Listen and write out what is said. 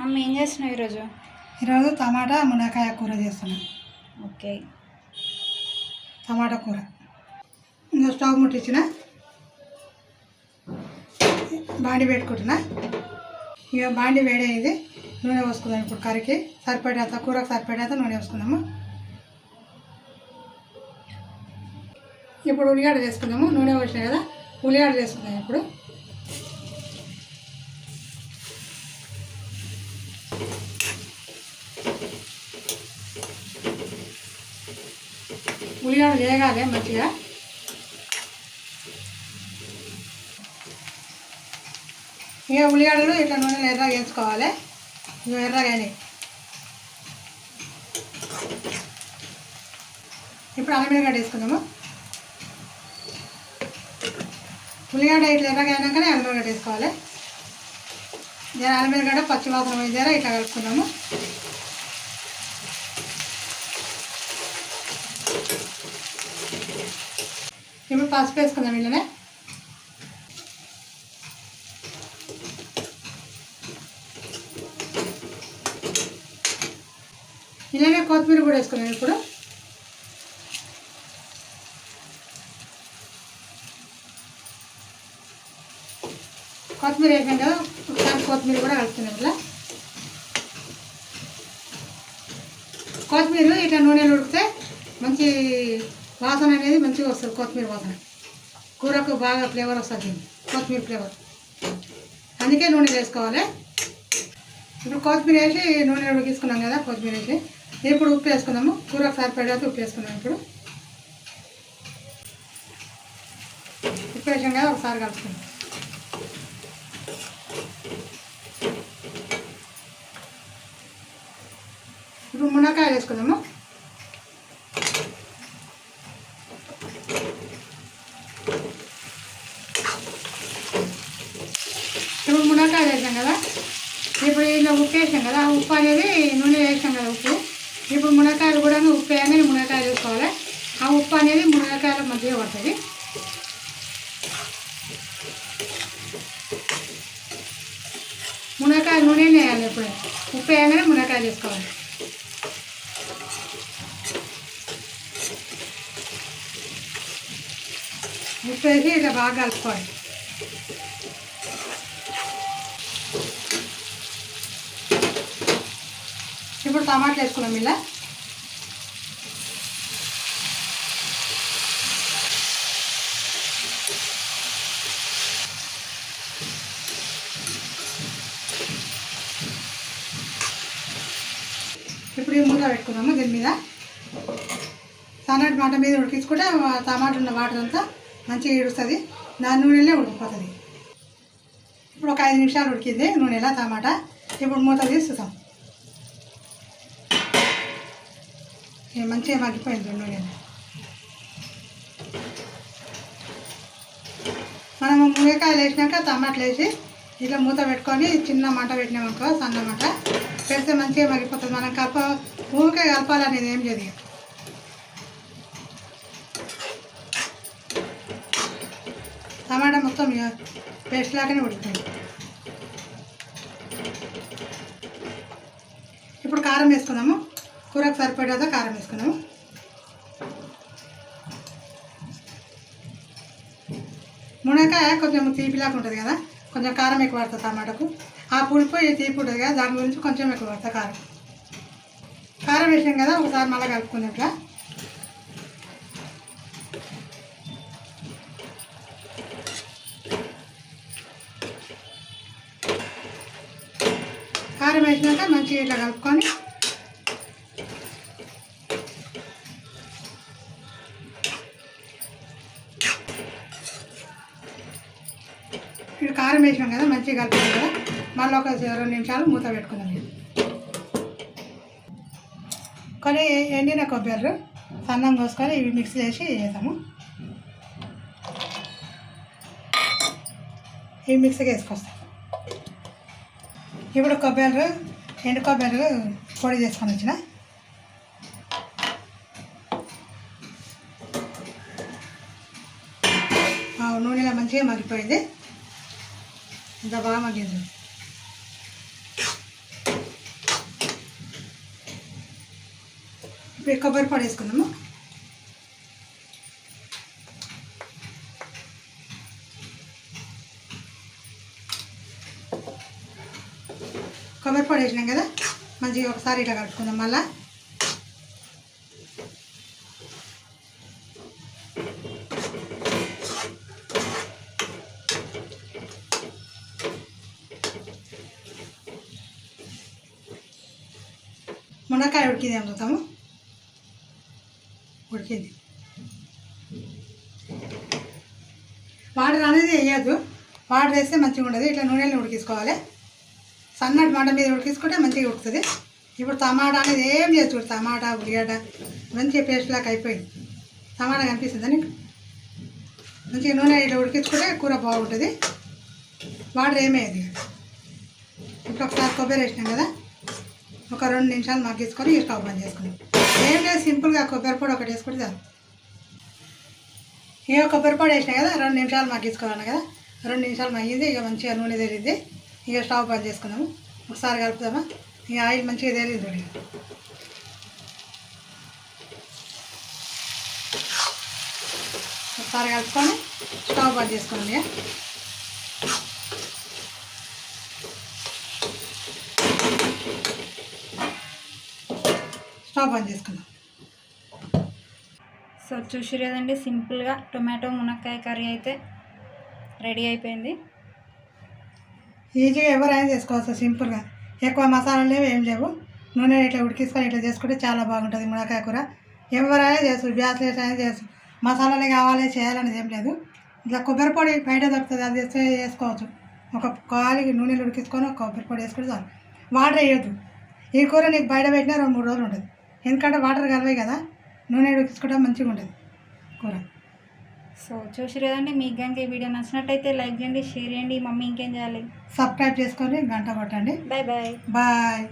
Mummy ఏం చేస్తున్నావు ఈరోజు? ఈరోజు టమాటా మునక్కాయ కూర చేస్తున్నాను ఓకే. టమాటా కూర. ఇంకా స్టవ్ ముట్టించిన. బాండి పెట్టుకుంటున్నా. ఇక బాండి వేడేది. నూనె పోసుకుందాం ఇప్పుడు కర్రీకి. సరిపడేంత కూరకు సరిపడేంత నూనె వేసుకుందాము ఇప్పుడు ఉల్లిగడ్డ చేసుకుందాము. నూనె పోసినా కదా ఉల్లిగడ్డ చేసుకుందాం ఇప్పుడు. ఉల్లిగడ్డ వేగాలి మంచిగా. ఇక ఉల్లిగడ్డలు ఇట్లా నూనెలో ఎర్రగా వేసుకోవాలి. ఇవి కానీ ఇప్పుడు అల్లం వేసుకుందాము. ఉల్లిగడ్డ ఇట్లా ఎర్రగా అయినాకనే అల్లం వేసుకోవాలి. జర అల్లం ఎల్లిగడ్డ పచ్చి జర ఇట్లా కలుపుకుందాము. ఇప్పుడు పసుపు వేసుకుందాం ఇళ్ళనే ఇలానే కొత్తిమీర కూడా వేసుకున్నాను ఇప్పుడు. కొత్తిమీర వేసాం కదా ఒకసారి కొత్తిమీర కూడా కలుపుతున్నాం ఇట్లా కొత్తిమీర ఇట్లా నూనెలు ఉడికితే మంచి వాసన అనేది మంచిగా వస్తుంది కొత్తిమీర వాసన. కూరకు బాగా ఫ్లేవర్ వస్తుంది కొత్తిమీర ఫ్లేవర్. అందుకే నూనె వేసుకోవాలి. ఇప్పుడు కొత్తిమీర వేసి నూనె ఉడికించుకున్నాం కదా కొత్తిమీర వేసి. ఇప్పుడు ఉప్పు వేసుకున్నాము కూరకు సరిపడేది ఉప్పు వేసుకున్నాం ఇప్పుడు. ఉప్పు వేసాం కదా ఒకసారి కలుపుకుందాం. ఇప్పుడు మునక్కాయ వేసుకుందాము ఇప్పుడు మునక్కాయ వేసాం కదా ఇప్పుడు ఇందులో ఉప్పు వేసాం కదా ఆ ఉప్పు అనేది నూనె వేసాం కదా ఉప్పు. ఇప్పుడు మునక్కాయలు కూడా ఉప్పు వేయగానే మునక్కాయలు వేసుకోవాలి. ఆ ఉప్పు అనేది మునక్కాయల మధ్య పడుతుంది. మునక్కాయ నూనె వేయాలి ఇప్పుడు. ఉప్పు వేయగానే మునక్కాయలు వేసుకోవాలి. ఉప్పు వేసి ఇట్లా బాగా కలుపుకోవాలి. ఇప్పుడు టమాటాలు వేసుకున్నాం ఇలా. ఇప్పుడు ఈ మూత పెట్టుకున్నాము దీని మీద. సన్నటి మాట మీద ఉడికించుకుంటే టమాటా ఉన్న వాటర్ అంతా మంచిగా ఇడుస్తుంది దాని నూనెలే ఉడికిపోతుంది. ఇప్పుడు ఒక ఐదు నిమిషాలు ఉడికింది నూనెలా టమాటా. ఇప్పుడు మూత తీస్తాం మంచిగా మగ్గిపోయింది నూనె మనము మునగకాయలు వేసినాక టమాటాలు వేసి ఇట్లా మూత పెట్టుకొని చిన్న మంట పెట్టినామనుకో సన్న మంట. పెడితే మంచిగా మగ్గిపోతుంది. మనం కలప ఊరికే కలపాలనేది ఏం లేదు టమాటా మొత్తం పేస్ట్ లాగానే ఉడికిపోయింది. ఇప్పుడు కారం వేసుకుందాము. కూరకు సరిపడేదో కారం వేసుకున్నాము. మునక్కాయ కొంచెం తీపిలాగా ఉంటుంది కదా కొంచెం కారం ఎక్కువ పడుతుంది టమాటాకు. ఆ పులుపు తీపి ఉంటుంది కదా దాని గురించి కొంచెం ఎక్కువ పడుతుంది కారం. కారం వేసాం కదా ఒకసారి మళ్ళీ కలుపుకుందాం ఇట్లా కారం వేసినాక మంచిగా ఇట్లా కలుపుకొని కారం వేసాం కదా మంచిగా కలుపుతాం కదా మళ్ళీ ఒక రెండు నిమిషాలు మూత పెట్టుకుందాం. కొన్ని ఎండిన కొబ్బరి సన్నం కోసుకొని ఇవి మిక్స్ చేసి వేసాము ఇవి మిక్సీకి వేసుకొస్తాం ఇప్పుడు కొబ్బరి ఎండు కొబ్బరి పొడి చేసుకొని వచ్చిన. నూనెలో మంచిగా మగ్గిపోయింది. ఇంకా బాగా మగ్గింది. ఇప్పుడు కొబ్బరి పాడు వేసుకుందాము. కొబ్బరి పాడు వేసినాం కదా మంచిగా ఒకసారి ఇట్లా కలుపుకుందాం మళ్ళీ. మునక్కాయ ఉడికింది అమ్ముతాము ఉడికింది. వాటర్ అనేది వేయద్దు. వాటర్ వేస్తే మంచిగా ఉండదు. ఇట్లా నూనెలో ఉడికించుకోవాలి. సన్నటి మంట మీద ఉడికించుకుంటే మంచిగా ఉడుకుతుంది. ఇప్పుడు టమాటా అనేది ఏం చేసి చూడు టమాటా ఉల్లిగడ్డ మంచిగా పేస్ట్ లాగా అయిపోయింది. టమాటా కనిపిస్తుందా నీకు? మంచిగా నూనె ఇట్లా ఉడికించుకుంటే కూర బాగుంటుంది. వాటర్ ఏమేది ఇప్పుడు ఒకసారి కొబ్బరి వేసినాం కదా? ఒక రెండు నిమిషాలు మగ్గేసుకొని ఈ స్టవ్ బంద్ చేసుకున్నాం ఏం లేదు సింపుల్గా కొబ్బరి పొడి ఒకటి వేసుకుంటే చాలు. ఇక కొబ్బరి పొడి వేసినా కదా రెండు నిమిషాలు మగ్గేసుకోవాలి కదా. రెండు నిమిషాలు మగ్గింది ఇక మంచిగా నూనె తెలియదు ఇక స్టవ్ బంద్ చేసుకున్నాము ఒకసారి కలుపుదామా? ఇక ఆయిల్ మంచిగా తెలియదు ఇక. ఒకసారి కలుపుకొని స్టవ్ బంద్ చేసుకున్నాం ఇక. స్టవ్ బంద్ చేసుకున్నాం సో చూసిరు కదండి సింపుల్గా టొమాటో మునక్కాయ కర్రీ అయితే రెడీ అయిపోయింది. ఈజీగా ఎవరైనా చేసుకోవచ్చు సింపుల్గా. ఎక్కువ మసాలాలు లేవు ఏం లేవు. నూనె ఇట్లా ఉడికించుకొని ఇట్లా చేసుకుంటే చాలా బాగుంటుంది మునక్కాయ కూర. ఎవరైనా చేస్తారు బ్యాచిలర్స్ అయినా చేస్తారు మసాలాలు కావాలి చేయాలనేది ఏం లేదు. ఇట్లా కొబ్బరి పొడి బయట దొరుకుతుంది అది చేస్తే చేసుకోవచ్చు. ఒక కాలి నూనెలు ఉడికించుకొని ఒక కొబ్బరి పొడి వేసుకుంటే చాలు. వాటర్ వేయొద్దు. ఈ కూర నీకు బయట పెట్టినా రెండు మూడు రోజులు ఉంటుంది. ఎందుకంటే వాటర్ కలవాయి కదా. నూనె ఉడికించుకుంటే మంచిగా ఉంటుంది కూర. సో చూసిరు కదండి మీకు కనుక ఈ వీడియో నచ్చినట్టయితే లైక్ చేయండి షేర్ చేయండి. మమ్మీ ఇంకేం చేయాలి? సబ్స్క్రైబ్ చేసుకొని గంట కొట్టండి. Bye bye. బాయ్.